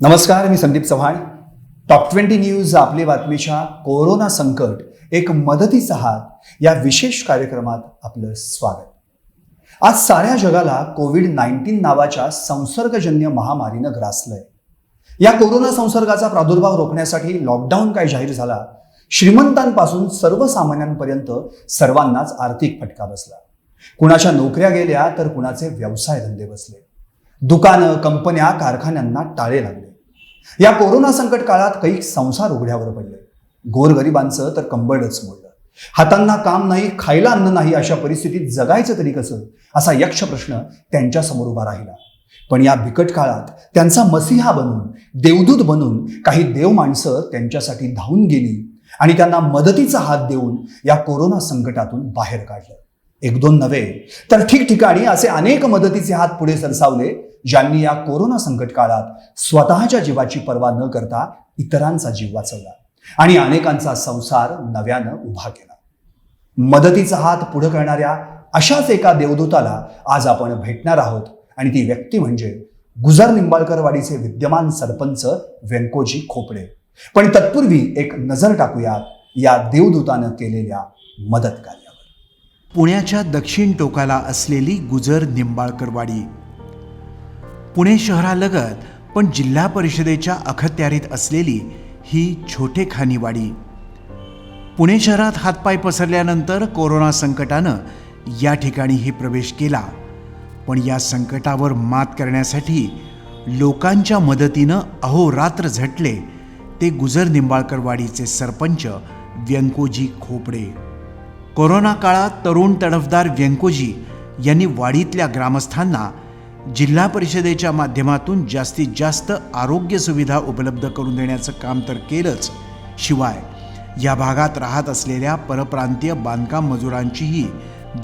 नमस्कार मी Sandeep Chavan. Top twenty news आपली बातमीच्या कोरोना संकट एक मदतीचा हात या विशेष कार्यक्रमात आपलं स्वागत. आज साऱ्या जगाला कोविड नाईन्टीन नावाच्या संसर्गजन्य महामारीनं ग्रासलंय. या कोरोना संसर्गाचा प्रादुर्भाव रोखण्यासाठी लॉकडाऊन काय जाहीर झाला श्रीमंतांपासून सर्वसामान्यांपर्यंत सर्वांनाच आर्थिक फटका बसला. कुणाच्या नोकऱ्या गेल्या तर कुणाचे व्यवसाय धंदे बसले. दुकानं कंपन्या कारखान्यांना टाळे लागले. या कोरोना संकट काळात काही संसार उघड्यावर पडले. गोरगरिबांचं तर कंबळच मोडलं. हातांना काम नाही खायला अन्न नाही अशा परिस्थितीत जगायचं तरी कसं? असा यक्ष प्रश्न त्यांच्यासमोर उभा राहिला. पण या बिकट काळात त्यांचा मसिहा बनून देवदूत बनून काही देव माणसं त्यांच्यासाठी धावून गेली आणि त्यांना मदतीचा हात देऊन या कोरोना संकटातून बाहेर काढलं. एक दोन नव्हे तर ठिकठिकाणी असे अनेक मदतीचे हात पुढे सरसावले ज्यांनी या कोरोना संकट काळात स्वतःच्या जीवाची पर्वा न करता इतरांचा जीव वाचवला आणि अनेकांचा संसार नव्यानं उभा केला. मदतीचा हात पुढे करणाऱ्या अशाच एका देवदूताला आज आपण भेटणार आहोत आणि ती व्यक्ती म्हणजे गुजर निंबाळकरवाडीचे विद्यमान सरपंच व्यंकोजी खोपडे. पण तत्पूर्वी एक नजर टाकूया या देवदूतानं केलेल्या मदत कार्यावर. पुण्याच्या दक्षिण टोकाला असलेली गुजर निंबाळकरवाडी पुणे शहरालगत पण जिल्हा परिषदेच्या अखत्यारीत असलेली ही छोटे खानीवाडी पुणे शहरात हातपाय पसरल्यानंतर कोरोना संकटानं या ठिकाणीही प्रवेश केला. पण या संकटावर मात करण्यासाठी लोकांच्या मदतीनं अहोरात्र झटले ते गुजर निंबाळकरवाडीचे सरपंच व्यंकोजी खोपडे. कोरोना काळात तरुण तडफदार व्यंकोजी यांनी वाडीतल्या ग्रामस्थांना जिल्हा परिषदेच्या माध्यमातून जास्तीत जास्त आरोग्य सुविधा उपलब्ध करून देण्याचं काम तर केलंच. शिवाय या भागात राहत असलेल्या परप्रांतीय बांधकाम मजुरांचीही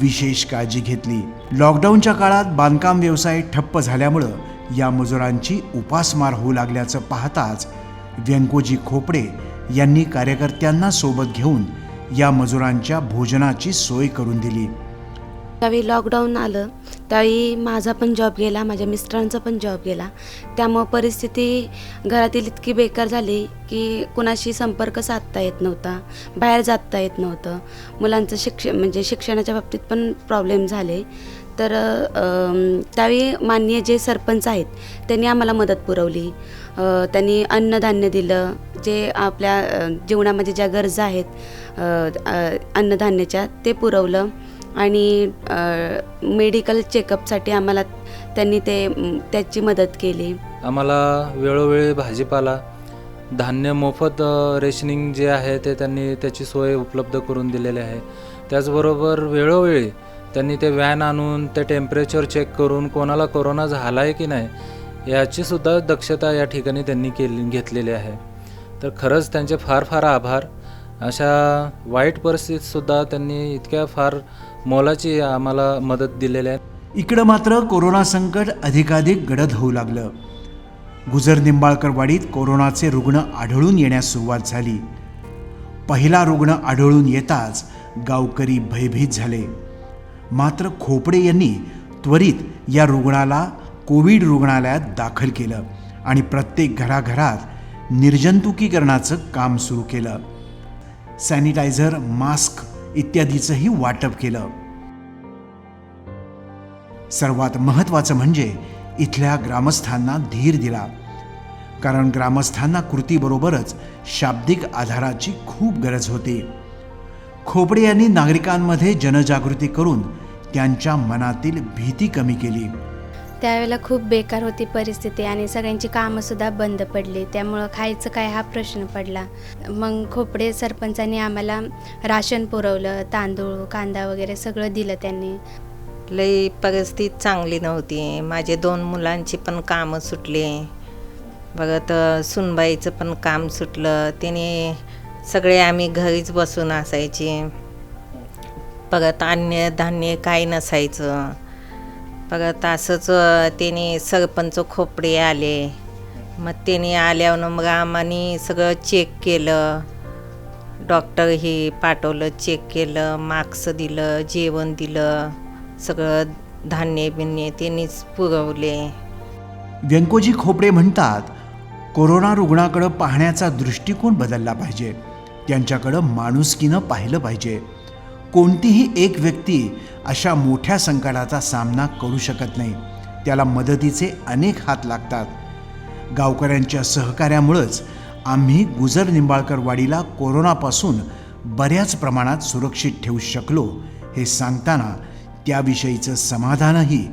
विशेष काळजी घेतली. लॉकडाऊनच्या काळात बांधकाम व्यवसाय ठप्प झाल्यामुळं या मजुरांची उपासमार होऊ लागल्याचं पाहताच व्यंकोजी खोपडे यांनी कार्यकर्त्यांना सोबत घेऊन या मजुरांच्या भोजनाची सोय करून दिली. त्यावेळी लॉकडाऊन आलं त्यावेळी माझा पण जॉब गेला माझ्या मिस्टरांचा पण जॉब गेला. त्यामुळं परिस्थिती घरातील इतकी बेकार झाली की कुणाशी संपर्क साधता येत नव्हता बाहेर जाता येत नव्हतं. मुलांचं शिक्ष म्हणजे शिक्षणाच्या बाबतीत पण प्रॉब्लेम झाले. तर त्यावेळी माननीय जे सरपंच आहेत त्यांनी आम्हाला मदत पुरवली. त्यांनी अन्नधान्य दिलं जे आपल्या जीवनामध्ये ज्या गरजा आहेत अन्नधान्याच्या ते पुरवलं. आणि मेडिकल चेकअपसाठी आम्हाला त्यांनी ते त्याची मदत केली. आम्हाला वेळोवेळी भाजीपाला धान्य मोफत रेशनिंग जे आहे ते त्यांनी त्याची सोय उपलब्ध करून दिलेली आहे. त्याचबरोबर वेळोवेळी त्यांनी ते व्हॅन आणून ते टेम्परेचर चेक करून कोणाला कोरोना झाला आहे की नाही याची सुद्धा दक्षता या ठिकाणी त्यांनी केली घेतलेली आहे. तर खरंच त्यांचे फार फार आभार. अशा वाईट परिस्थितीतसुद्धा त्यांनी इतक्या फार मोलाची आम्हाला मदत दिलेली आहे. इकडं मात्र कोरोना संकट अधिकाधिक गडद होऊ लागलं. गुजर निंबाळकरवाडीत कोरोनाचे रुग्ण आढळून येण्यास सुरुवात झाली. पहिला रुग्ण आढळून येताच गावकरी भयभीत झाले. मात्र खोपडे यांनी त्वरित या रुग्णाला कोविड रुग्णालयात दाखल केलं आणि प्रत्येक घराघरात निर्जंतुकीकरणाचं काम सुरू केलं. सॅनिटायझर मास्क इत्यादीचंही वाटप केलं. सर्वात महत्त्वाचं म्हणजे इथल्या ग्रामस्थांना धीर दिला. कारण ग्रामस्थांना कृतीबरोबरच शाब्दिक आधाराची खूप गरज होती. खोपडे यांनी नागरिकांमध्ये जनजागृती करून त्यांच्या मनातील भीती कमी केली. त्यावेळेला खूप बेकार होती परिस्थिती आणि सगळ्यांची कामंसुद्धा बंद पडली. त्यामुळं खायचं काय हा प्रश्न पडला. मग खोपडे सरपंचांनी आम्हाला राशन पुरवलं तांदूळ कांदा वगैरे सगळं दिलं त्यांनी. लई परिस्थिती चांगली नव्हती. माझे दोन मुलांची पण कामं सुटली. बघत सुनबाईचं पण काम सुटलं. त्याने सगळे आम्ही घरीच बसून असायचे. परत अन्य धान्य काही नसायचं. परत असंच त्याने सरपंच खोपडे आले. मग त्याने आल्यावर मग आम्हाने सगळं चेक केलं. डॉक्टर हे पाठवलं चेक केलं मार्क्स दिलं जेवण दिलं सगळं धान्य बिन्य त्यांनीच पुरवले. व्यंकोजी खोपडे म्हणतात कोरोना रुग्णाकडं पाहण्याचा दृष्टिकोन बदलला पाहिजे. त्यांच्याकडं माणुसकीनं पाहिलं पाहिजे. कोणतीही एक व्यक्ती अशा मोठ्या संकटाचा सामना करू शकत नाही. त्याला मदतीचे अनेक हात लागतात. गावकऱ्यांच्या सहकार्यामुळंच आम्ही गुजर निंबाळकर वाडीला कोरोनापासून बऱ्याच प्रमाणात सुरक्षित ठेवू शकलो हे सांगताना त्याविषयीचं समाधानही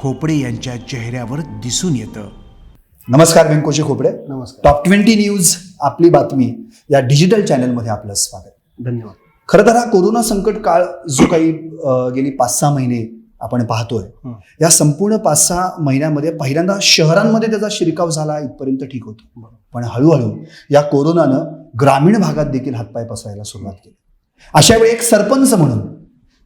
खोपडे यांच्या चेहऱ्यावर दिसून येतं. नमस्कार व्यंकोजी खोपडे. नमस्कार. टॉप ट्वेंटी न्यूज आपली बातमी या डिजिटल चॅनलमध्ये आपलं स्वागत. धन्यवाद. खरं तर हा कोरोना संकट काळ जो काही गेली पाच सहा महिने आपण पाहतोय. या संपूर्ण पाच सहा महिन्यामध्ये पहिल्यांदा शहरांमध्ये त्याचा शिरकाव झाला इथपर्यंत ठीक होतं. पण हळूहळू या कोरोनानं ग्रामीण भागात देखील हातपाय पसरायला सुरुवात केली अशा वेळी एक सरपंच म्हणून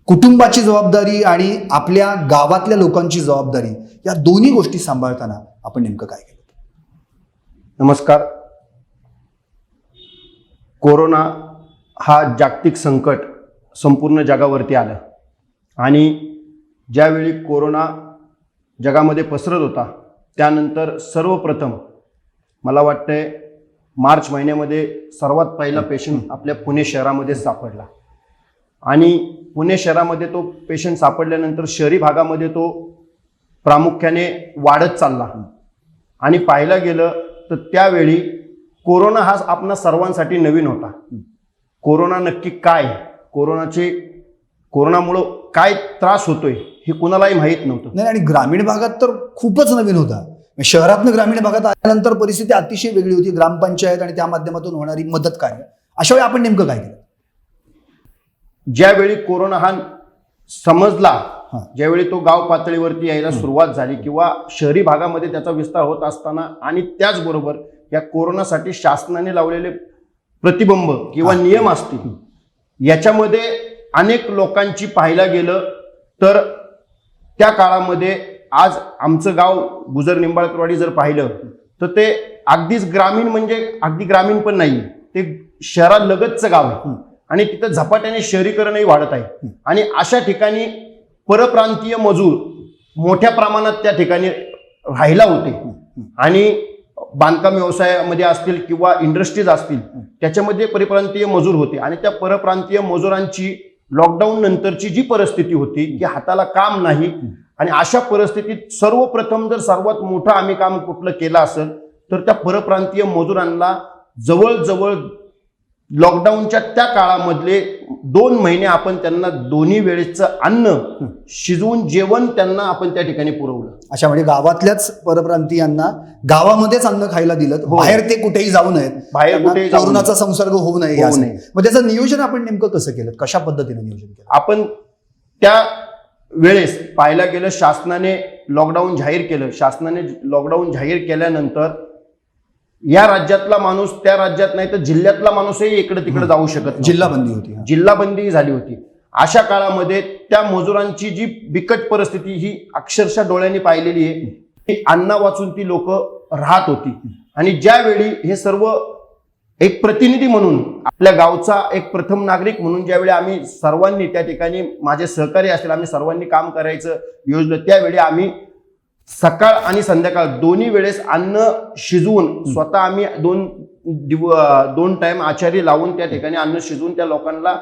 कुटुंबाची जबाबदारी आणि आपल्या गावातल्या लोकांची जबाबदारी या दोन्ही गोष्टी सांभाळताना आपण नेमकं काय केलं नमस्कार कोरोना हा जागतिक संकट संपूर्ण जगावरती आलं. आणि ज्यावेळी कोरोना जगामध्ये पसरत होता त्यानंतर सर्वप्रथम मला वाटतंय मार्च महिन्यामध्ये सर्वात पहिला पेशंट आपल्या पुणे शहरामध्ये सापडला. आणि पुणे शहरामध्ये तो पेशंट सापडल्यानंतर शहरी भागामध्ये तो प्रामुख्याने वाढत चालला. आणि पाहायला गेलं तर त्यावेळी कोरोना हा आपणा सर्वांसाठी नवीन होता. कोरोना नक्की काय? कोरोनाचे कोरोनामुळं काय त्रास होतोय हे कुणालाही माहीत नव्हतं. नाही आणि ग्रामीण भागात तर खूपच नवीन होता. शहरातनं ग्रामीण भागात आल्यानंतर परिस्थिती अतिशय वेगळी होती. ग्रामपंचायत आणि त्या माध्यमातून होणारी मदत कार्य. अशा वेळी आपण नेमकं काय केलं? ज्यावेळी कोरोना हा समजला. ज्यावेळी तो गाव पातळीवरती यायला सुरुवात झाली किंवा शहरी भागामध्ये त्याचा विस्तार होत असताना आणि त्याचबरोबर या कोरोनासाठी शासनाने लावलेले प्रतिबंब किंवा. नियम असतील. याच्यामध्ये अनेक लोकांची पाहायला गेलं तर त्या काळामध्ये आज आमचं गाव गुजर निंबाळकरवाडी जर पाहिलं तर ते अगदीच ग्रामीण म्हणजे अगदी ग्रामीण पण नाही ते शहरालगतचं गाव आहे. आणि तिथं झपाट्याने शहरीकरणही वाढत आहे. आणि अशा ठिकाणी परप्रांतीय मजूर मोठ्या प्रमाणात त्या ठिकाणी राहिला होते. आणि बांधकाम व्यवसायामध्ये असतील किंवा इंडस्ट्रीज असतील त्याच्यामध्ये परप्रांतीय मजूर होते. आणि त्या परप्रांतीय मजुरांची लॉकडाऊन नंतरची जी परिस्थिती होती की हाताला काम नाही. आणि अशा परिस्थितीत सर्वप्रथम जर सर्वात मोठं आम्ही काम कुठलं केलं असेल तर त्या परप्रांतीय मजुरांना जवळजवळ लॉकडाऊनच्या त्या काळामधले दोन महिने आपण त्यांना दोन्ही वेळेचं अन्न शिजवून जेवण त्यांना आपण त्या ठिकाणी पुरवलं अशा म्हणजे गावातल्याच परप्रांतीयांना गावामध्येच अन्न खायला दिलं हो. बाहेर ते कुठेही जाऊ नयेत बाहेर कोरोनाचा. संसर्ग होऊ. नये. मग त्याचं नियोजन आपण नेमकं कसं केलं कशा पद्धतीने नियोजन केलं आपण त्या वेळेस पाहायला गेलं शासनाने लॉकडाऊन जाहीर केलं शासनाने लॉकडाऊन जाहीर केल्यानंतर या राज्यातला माणूस त्या राज्यात नाही तर जिल्ह्यातला माणूसही इकडे तिकडे जाऊ शकत. जिल्हा बंदी होती. जिल्हा बंदी झाली होती अशा काळामध्ये त्या मजुरांची जी बिकट परिस्थिती ही अक्षरशः डोळ्यांनी पाहिलेली आहे ती अन्ना वाचून ती लोक राहत होती आणि ज्यावेळी हे सर्व एक प्रतिनिधी म्हणून आपल्या गावचा एक प्रथम नागरिक म्हणून ज्यावेळी आम्ही सर्वांनी त्या ठिकाणी माझे सहकारी असतील आम्ही सर्वांनी काम करायचं योजलं त्यावेळी आम्ही सकाळ आणि संध्याकाळ दोन्ही वेळेस अन्न शिजवून स्वतः आम्ही दोन दिव दोन टाइम आचारी लावून त्या ठिकाणी अन्न शिजवून त्या लोकांना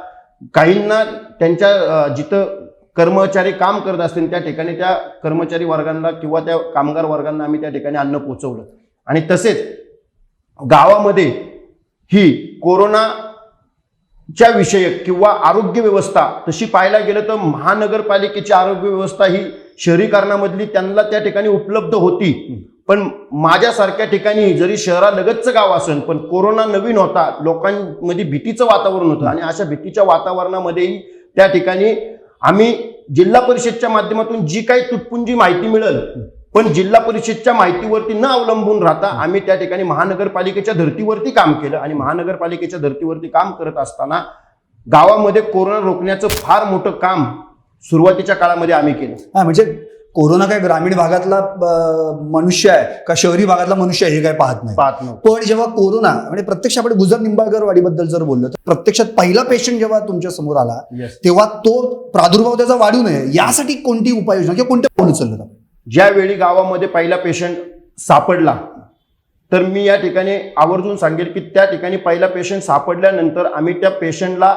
काहींना त्यांच्या जिथं कर्मचारी काम करत असतील त्या ठिकाणी त्या कर्मचारी वर्गांना किंवा त्या कामगार वर्गांना आम्ही त्या ठिकाणी अन्न पोचवलं. आणि तसेच गावामध्ये ही कोरोना च्या विषयक किंवा आरोग्य व्यवस्था तशी पाहायला गेलं तर महानगरपालिकेची आरोग्य व्यवस्था ही शहरीकरणामधली त्यांना त्या ठिकाणी उपलब्ध होती. पण माझ्यासारख्या ठिकाणी जरी शहरालगतचं गाव असेल पण कोरोना नवीन होता लोकांमध्ये भीतीचं वातावरण होतं आणि अशा भीतीच्या वातावरणामध्येही त्या ठिकाणी आम्ही जिल्हा परिषदच्या माध्यमातून जी काही तुटपुंजी माहिती मिळेल पण जिल्हा परिषदच्या माहितीवरती न अवलंबून राहता आम्ही त्या ठिकाणी महानगरपालिकेच्या धर्तीवरती काम केलं आणि महानगरपालिकेच्या धर्तीवरती काम करत असताना गावामध्ये कोरोना रोखण्याचं फार मोठं काम सुरुवातीच्या काळामध्ये आम्ही केलं हा म्हणजे कोरोना काय ग्रामीण भागातला मनुष्य आहे का शहरी भागातला मनुष्य आहे हे काय पाहत नाही पाहत नव्हतं पण जेव्हा कोरोना म्हणजे प्रत्यक्ष आपण गुजर निंबाळकर वाडीबद्दल जर बोललो तर प्रत्यक्षात पहिला पेशंट जेव्हा तुमच्यासमोर आला. तेव्हा तो प्रादुर्भाव त्याचा वाढू नये यासाठी कोणती उपाययोजना किंवा कोणत्या पाऊल उचललं? ज्यावेळी गावामध्ये पहिला पेशंट सापडला तर मी या ठिकाणी आवर्जून सांगेल की त्या ठिकाणी पहिला पेशंट सापडल्यानंतर आम्ही त्या पेशंटला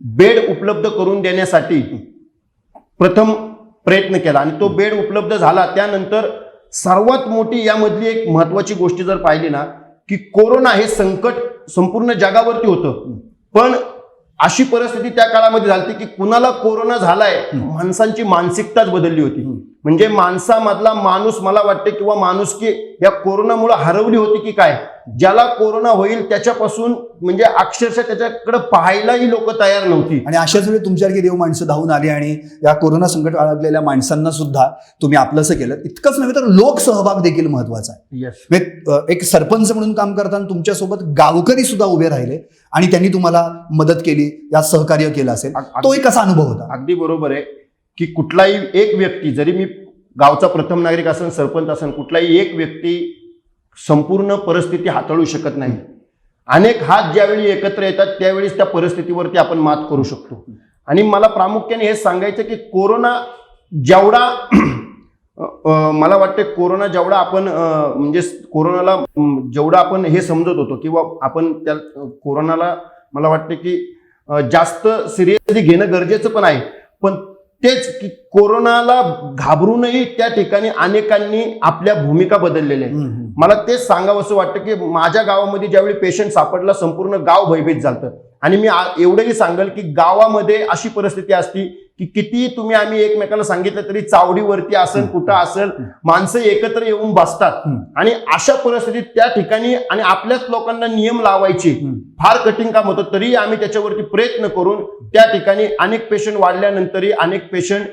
बेड उपलब्ध करून देण्यासाठी प्रथम प्रयत्न केला. आणि तो बेड उपलब्ध झाला त्यानंतर सर्वात मोठी यामधली एक महत्वाची गोष्ट जर पाहिली ना की कोरोना हे संकट संपूर्ण जगावरती होतं. पण अशी परिस्थिती त्या काळामध्ये झाली की कुणाला कोरोना झालाय माणसांची मानसिकताच बदलली होती. म्हणजे माणसामधला माणूस मला वाटते किंवा माणुसकी या कोरोनामुळे हरवली होती की काय? ज्याला कोरोना होईल त्याच्यापासून म्हणजे अक्षरशः त्याच्याकडे पाहायलाही लोक तयार नव्हती. आणि अशाच वेळी तुमच्यासारखी देव माणसं धावून आली आणि या कोरोना संकट अडकलेल्या माणसांना सुद्धा तुम्ही आपलंसं केलं. इतकंच नव्हे तर लोक सहभाग देखील महत्त्वाचा आहे. म्हणजे, एक सरपंच म्हणून काम करताना तुमच्यासोबत गावकरी सुद्धा उभे राहिले आणि त्यांनी तुम्हाला मदत केली या सहकार्य केलं असेल. तो एक कसा अनुभव होता. अगदी बरोबर आहे. की कुठलाही एक व्यक्ती जरी मी गावचा प्रथम नागरिक असेल सरपंच असेल कुठलाही एक व्यक्ती संपूर्ण परिस्थिती हाताळू शकत नाही. अनेक हात ज्यावेळी एकत्र येतात त्यावेळीच त्या परिस्थितीवरती आपण मात करू शकतो. आणि मला प्रामुख्याने हे सांगायचं की कोरोना जेवढा मला वाटते कोरोना जेवढा आपण म्हणजे कोरोनाला जेवढा आपण हे समजत होतो किंवा आपण त्या कोरोनाला मला वाटते की जास्त सिरियसली घेणं गरजेचं पण आहे. पण तेच की कोरोनाला घाबरूनही त्या ठिकाणी अनेकांनी आपल्या भूमिका बदललेल्या आहेत. मला तेच सांगावं असं वाटतं की माझ्या गावामध्ये ज्यावेळी पेशंट सापडला संपूर्ण गाव भयभीत झालं आणि मी एवढंही सांगेल की गावामध्ये अशी परिस्थिती असती की किती तुम्ही आम्ही एकमेकाला सांगितलं तरी चावडीवरती असेल कुठं असेल माणसं एकत्र येऊन बसतात. आणि अशा परिस्थितीत त्या ठिकाणी आणि आपल्याच लोकांना नियम लावायचे. फार कठीण काम होतं तरी आम्ही त्याच्यावरती प्रयत्न करून त्या ठिकाणी अनेक पेशंट वाढल्यानंतरही अनेक पेशंट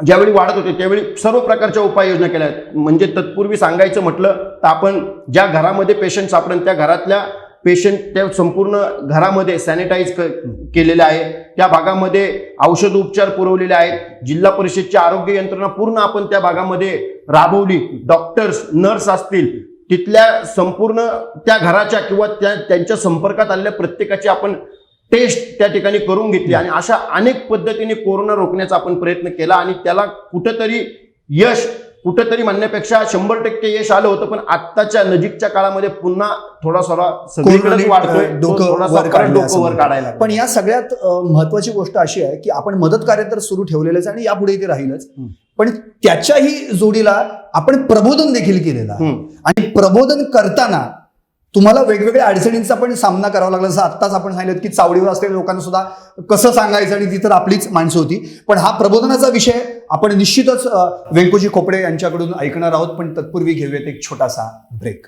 ज्यावेळी वाढत होते त्यावेळी सर्व प्रकारच्या उपाययोजना केल्या. म्हणजे तत्पूर्वी सांगायचं म्हटलं तर आपण ज्या घरामध्ये पेशंट सापडेल त्या घरातल्या पेशंट त्या संपूर्ण घरामध्ये सॅनिटाईज केलेले आहे. त्या भागामध्ये औषध उपचार पुरवलेले आहेत. जिल्हा परिषदची आरोग्य यंत्रणा पूर्ण आपण त्या भागामध्ये राबवली. डॉक्टर्स नर्स असतील तिथल्या संपूर्ण त्या घराच्या किंवा त्या त्यांच्या संपर्कात आलेल्या प्रत्येकाची आपण टेस्ट त्या ठिकाणी करून घेतली. आणि अशा अनेक पद्धतीने कोरोना रोखण्याचा आपण प्रयत्न केला आणि त्याला कुठंतरी यश कुठंतरी म्हणण्यापेक्षा शंभर टक्के यश आलं होतं पण आत्ताच्या नजीकच्या काळामध्ये पुन्हा थोडासा. काढायला पण या सगळ्यात महत्वाची गोष्ट अशी आहे की आपण मदत कार्य तर सुरू ठेवलेलंच आहे आणि यापुढे ते राहीलच. पण त्याच्याही जोडीला आपण प्रबोधन देखील केलेलं. आणि प्रबोधन करताना तुम्हाला वेगवेगळ्या अडचणींचा पण सामना करावा लागला. जसं आत्ताच आपण सांगितलं की चावडीवर असलेल्या लोकांना सुद्धा कसं सांगायचं आणि ती तर आपलीच माणसं होती. पण हा प्रबोधनाचा विषय आपण निश्चितच व्यंकोजी खोपडे यांच्याकडून ऐकणार आहोत. पण तत्पूर्वी घेऊयात एक छोटासा ब्रेक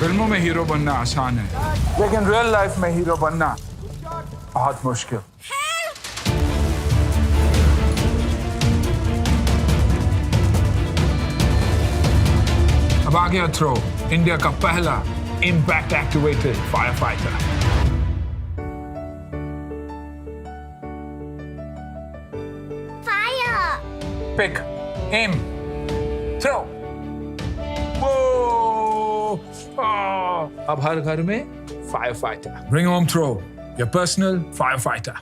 फिल्मों में हीरो बनना आसान है लेकिन रियल लाइफ में हीरो बनना बहुत मुश्किल। अब आ गया थ्रो इंडिया का पहला impact activated fire fighter pick em throw Whoa! Oh, अब हर घर में fire fighter bring home throw your personal fire fighter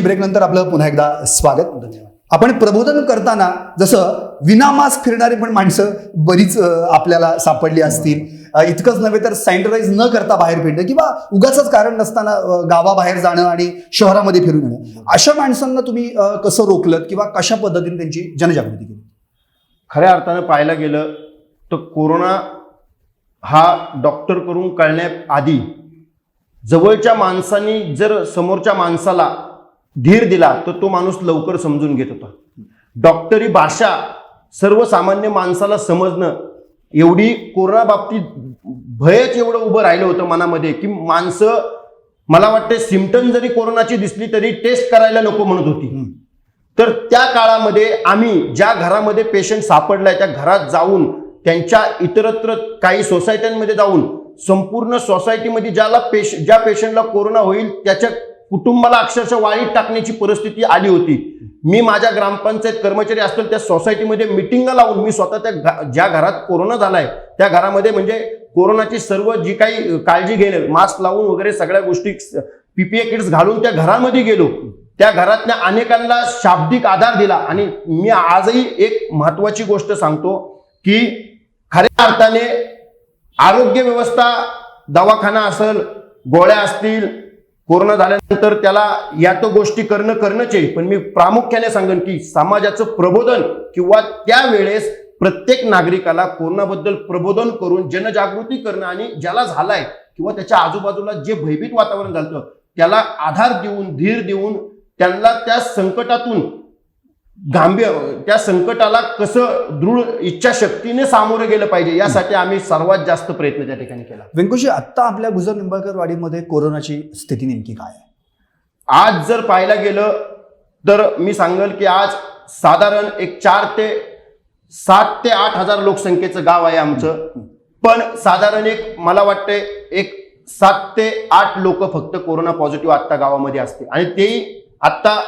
break नंतर आपलं पुन्हा एकदा स्वागत. धन्यवाद आपण प्रबोधन करताना जसं विनामास्क फिरणारी पण माणसं बरीच आपल्याला सापडली असतील. इतकंच नव्हे तर सॅनिटाईज न करता बाहेर फिरणं किंवा उगाच कारण नसताना गावाबाहेर जाणं आणि शहरामध्ये फिरून येणं. अशा माणसांना तुम्ही कसं रोखलं किंवा कशा पद्धतीने त्यांची जनजागृती केली? खऱ्या अर्थानं पाहायला गेलं तर कोरोना हा डॉक्टर करून कळण्याआधी जवळच्या माणसांनी जर समोरच्या माणसाला धीर दिला तर तो माणूस लवकर समजून घेत होता. डॉक्टरी भाषा सर्वसामान्य माणसाला समजणं एवढी कोरोना बाबतीत भयच एवढं उभं राहिलं होतं मनामध्ये की माणसं मला वाटते सिमटम जरी कोरोनाची दिसली तरी टेस्ट करायला नको म्हणत होती. तर त्या काळामध्ये आम्ही ज्या घरामध्ये पेशंट सापडलाय त्या घरात जाऊन त्यांच्या इतरत्र काही सोसायट्यांमध्ये जाऊन संपूर्ण सोसायटीमध्ये ज्याला पेश ज्या पेशंटला कोरोना होईल त्याच्या कुटुंबाला अक्षरशः वाळीत टाकण्याची परिस्थिती आली होती. मी माझ्या ग्रामपंचायत कर्मचारी असतील त्या सोसायटीमध्ये मिटिंग लावून मी स्वतः त्या घ- ज्या घरात कोरोना झालाय त्या घरामध्ये म्हणजे कोरोनाची सर्व जी काही काळजी घेणं मास्क लावून वगैरे सगळ्या गोष्टी पीपीए किट्स घालून त्या घरामध्ये गेलो. त्या घरातल्या अनेकांना शाब्दिक आधार दिला आणि मी आजही एक महत्वाची गोष्ट सांगतो की खऱ्या अर्थाने आरोग्य व्यवस्था दवाखाना असेल गोळ्या असतील कोरोना झाल्यानंतर त्याला या तो गोष्टी करणं करणंच आहे. पण मी प्रामुख्याने सांगेन की समाजाचं प्रबोधन किंवा त्यावेळेस प्रत्येक नागरिकाला कोरोनाबद्दल प्रबोधन करून जनजागृती करणं आणि ज्याला झालाय किंवा त्याच्या आजूबाजूला जे भयभीत वातावरण झालं त्याला आधार देऊन धीर देऊन त्यांना त्या संकटातून गांभीर्य त्या संकटाला कसं दृढ इच्छाशक्तीने सामोरं गेलं पाहिजे यासाठी आम्ही सर्वात जास्त प्रयत्न त्या ठिकाणी केला. व्यंकुशी आत्ता आपल्या गुजर निंबाळकर वाडीमध्ये कोरोनाची स्थिती नेमकी काय आहे? आज जर पाहायला गेलं तर मी सांगेल की आज साधारण एक चार ते सात ते आठ हजार लोकसंख्येचं गाव आहे आमचं. पण साधारण एक मला वाटतंय एक सात ते आठ लोक फक्त कोरोना पॉझिटिव्ह आत्ता गावामध्ये असते आणि तेही आत्ता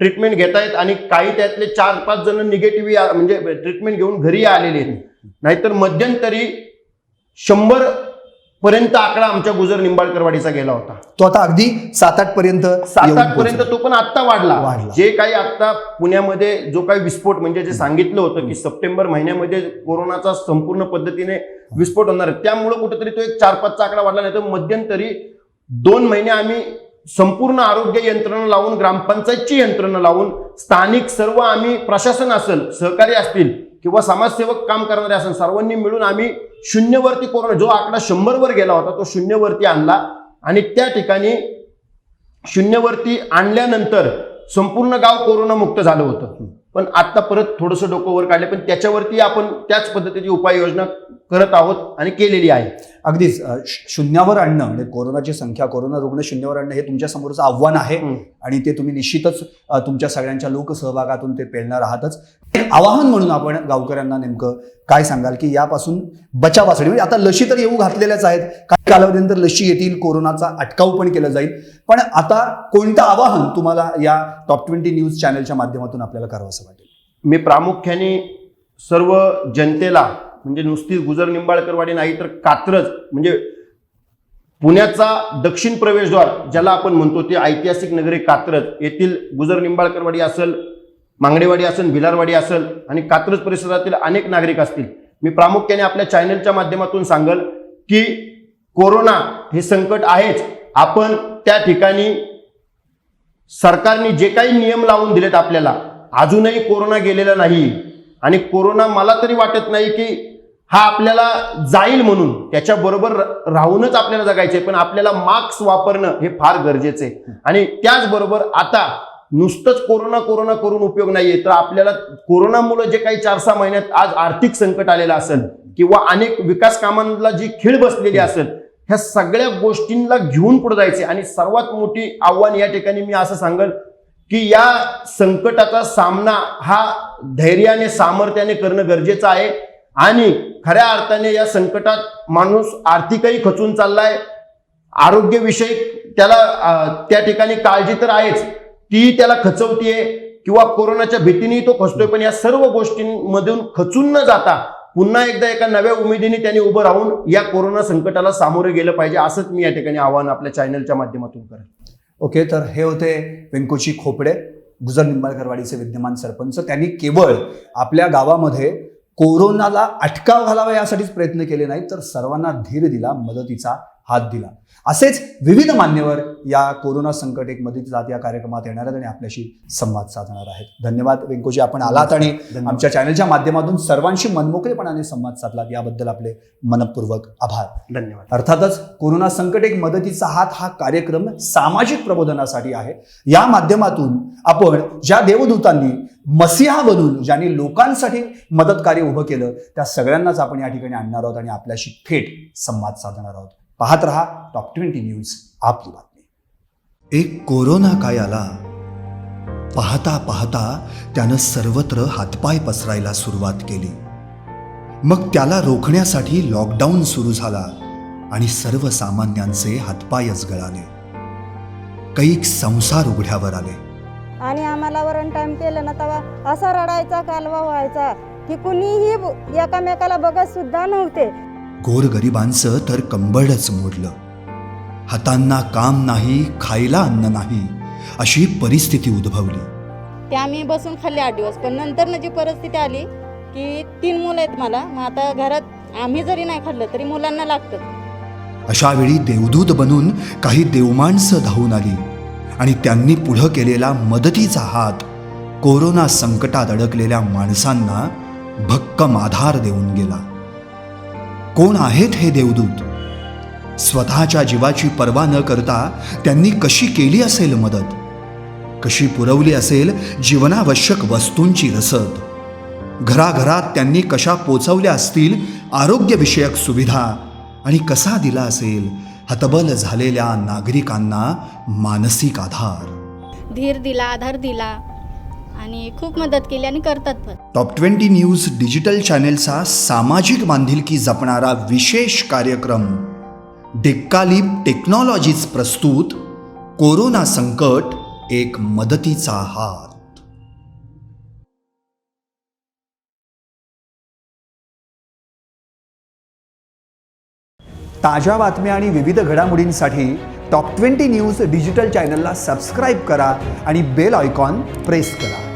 ट्रीटमेंट घेत आहेत आणि काही त्यातले चार पाच जण निगेटिव्ह म्हणजे ट्रीटमेंट घेऊन घरी आलेले आहेत नाहीतर मध्यंतरी शंभर पर्यंत आकडा आमच्या गुजर निंबाळकरवाडीचा गेला होता तो आता अगदी सात आठ पर्यंत सात आठ पर्यंत. तो पण आत्ता वाढला. जे काही आता पुण्यामध्ये जो काही विस्फोट म्हणजे जे सांगितलं होतं की सप्टेंबर महिन्यामध्ये कोरोनाचा संपूर्ण पद्धतीने विस्फोट होणार आहे त्यामुळे कुठेतरी तो एक चार पाचचा आकडा वाढला नाही तर मध्यंतरी दोन महिने आम्ही संपूर्ण आरोग्य यंत्रणा लावून ग्रामपंचायतची यंत्रणा लावून स्थानिक सर्व आम्ही प्रशासन असेल सहकारी असतील किंवा समाजसेवक काम करणारे असेल सर्वांनी मिळून आम्ही शून्यवरती कोरोना जो आकडा शंभरवर गेला होता तो शून्यवरती आणला. आणि त्या ठिकाणी शून्यवरती आणल्यानंतर संपूर्ण गाव कोरोनामुक्त झालं होतं. पण आता परत थोडंसं डोकं वर काढले पण त्याच्यावरती आपण त्याच पद्धतीची उपाययोजना करत आहोत आणि केलेली आहे. अगदीच शून्यावर आणणं म्हणजे कोरोनाची संख्या कोरोना रुग्ण शून्यावर आणणं हे तुमच्या समोरचं आव्हान आहे. आणि ते तुम्ही निश्चितच तुमच्या सगळ्यांच्या लोकसहभागातून ते पेलणार आहातच. आवाहन म्हणून आपण गावकऱ्यांना नेमकं काय सांगाल की यापासून बचावासाठी म्हणजे आता लशी तर येऊ घातलेल्याच आहेत. काही कालावधीनंतर लशी येतील कोरोनाचा अटकाव पण केला जाईल. पण आता कोणतं आवाहन तुम्हाला या टॉप ट्वेंटी न्यूज चॅनलच्या माध्यमातून आपल्याला करावं असं वाटेल? मी प्रामुख्याने सर्व जनतेला म्हणजे नुसती गुजर निंबाळकरवाडी नाही तर कात्रज म्हणजे पुण्याचा दक्षिण प्रवेशद्वार ज्याला आपण म्हणतो ते ऐतिहासिक नगरी कात्रज. येथील गुजर निंबाळकरवाडी असेल मांगडेवाडी असेल भिलारवाडी असेल आणि कात्रज परिसरातील अनेक नागरिक असतील. मी प्रामुख्याने आपल्या चॅनलच्या माध्यमातून सांगल की कोरोना हे संकट आहेच. आपण त्या ठिकाणी सरकारने जे काही नियम लावून दिलेत आपल्याला अजूनही कोरोना गेलेला नाही. आणि कोरोना मला तरी वाटत नाही की हा आपल्याला जाईल म्हणून. त्याच्याबरोबर राहूनच आपल्याला जगायचे पण आपल्याला मास्क वापरणं हे फार गरजेचं आहे आणि त्याचबरोबर आता नुसतंच कोरोना कोरोना करून उपयोग नाहीये तर आपल्याला कोरोनामुळे जे काही चार सहा महिन्यात आज आर्थिक संकट आलेलं असेल किंवा अनेक विकास कामांना जी खीळ बसलेली असेल ह्या सगळ्या गोष्टींना घेऊन पुढे जायचे आणि सर्वात मोठी आव्हान या ठिकाणी मी असं सांगेल की या संकटाचा सामना हा धैर्याने सामर्थ्याने करणं गरजेचं आहे. आणि खऱ्या अर्थाने या संकटात माणूस आर्थिकही खचून चाललाय. आरोग्यविषयक त्याला त्या ठिकाणी काळजी तर आहेच. ती त्याला खचवतीये किंवा कोरोनाच्या भीतीने तो खचतोय पण या सर्व गोष्टींमधून खचून न जाता पुन्हा एकदा एका नव्या उमेदीने त्यांनी उभं राहून या कोरोना संकटाला सामोरे गेलं पाहिजे असंच मी या ठिकाणी आव्हान आपल्या चॅनलच्या माध्यमातून करेन. ओके तर हे होते व्यंकोची खोपडे गुजर निंबाळकरवाडीचे विद्यमान सरपंच. त्यांनी केवळ आपल्या गावामध्ये कोरोनाला अटकाव घालावा यासाठीच प्रयत्न केले नाहीत तर सर्वांना धीर दिला मदतीचा हात दिला. असेच विविध मान्यवर या कोरोना संकट एक मदतीचा हात या कार्यक्रमात येणार आहेत आणि आपल्याशी संवाद साधणार आहेत. धन्यवाद. व्यंकोजी आपण आलात आणि आमच्या चॅनलच्या माध्यमातून सर्वांशी मनमोकळेपणाने संवाद साधलात. याबद्दल आपले मनपूर्वक आभार. धन्यवाद. अर्थातच कोरोना संकट एक मदतीचा हात हा कार्यक्रम सामाजिक प्रबोधनासाठी आहे. या माध्यमातून आपण ज्या देवदूतांनी मसिहा बनून ज्यांनी लोकांसाठी मदतकार्य उभं केलं त्या सगळ्यांनाच आपण या ठिकाणी आणणार आहोत आणि आपल्याशी थेट संवाद साधणार आहोत. पाहत रहा टॉप ट्वेंटी न्यूज आपली बातमी. एक कोरोना काय आला? पाहता पाहता त्यानं सर्वत्र हातपाय पसरायला सुरुवात केली. मग त्याला रोखण्यासाठी लॉकडाऊन सुरू झाला आणि सर्वसामान्यांचे हातपायच गळाले. कैक संसार उघड्यावर आले. आणि आम्हाला वरण टाइम केलं ना तेव्हा असा रडायचा कालवा व्हायचा की कुणीही एकामेकाला बघत सुद्धा नव्हते. गोरगरिबांचं तर कंबळच मोडलं. हातांना काम नाही खायला अन्न नाही अशी परिस्थिती उद्भवली. ते आम्ही बसून खाल्ले आठ दिवस पण नंतर जी परिस्थिती आली की तीन मुलं आहेत मला मग आता घरात आम्ही जरी नाही खाल्लं तरी मुलांना लागतं. अशा वेळी देवदूत बनून काही देवमाणसं धावून आली आणि त्यांनी पुढं केलेला मदतीचा हात कोरोना संकटात अडकलेल्या माणसांना भक्कम आधार देऊन गेला. कोण आहेत हे देवदूत? स्वतःच्या जीवाची पर्वा न करता त्यांनी कशी केली असेल मदत? कशी पुरवली असेल जीवनावश्यक वस्तूंची रसद? घराघरात त्यांनी कशा पोचवल्या असतील आरोग्यविषयक सुविधा? आणि कसा दिला असेल? हतबल झालेल्या नागरिकांना मानसिक आधार. धीर दिला आधार दिला. आणि खूप मदत केली आणि करतात पण. टॉप ट्वेंटी न्यूज डिजिटल चॅनेलचा सामाजिक बांधिलकी जपणारा विशेष कार्यक्रम. डेक्कालिप टेक्नॉलॉजीज प्रस्तुत कोरोना संकट एक मदतीचा हात. ताज्या बातम्या आणि विविध घडामोडींसाठी टॉप ट्वेंटी न्यूज डिजिटल चॅनलला सबस्क्राईब करा आणि बेल आयकॉन प्रेस करा.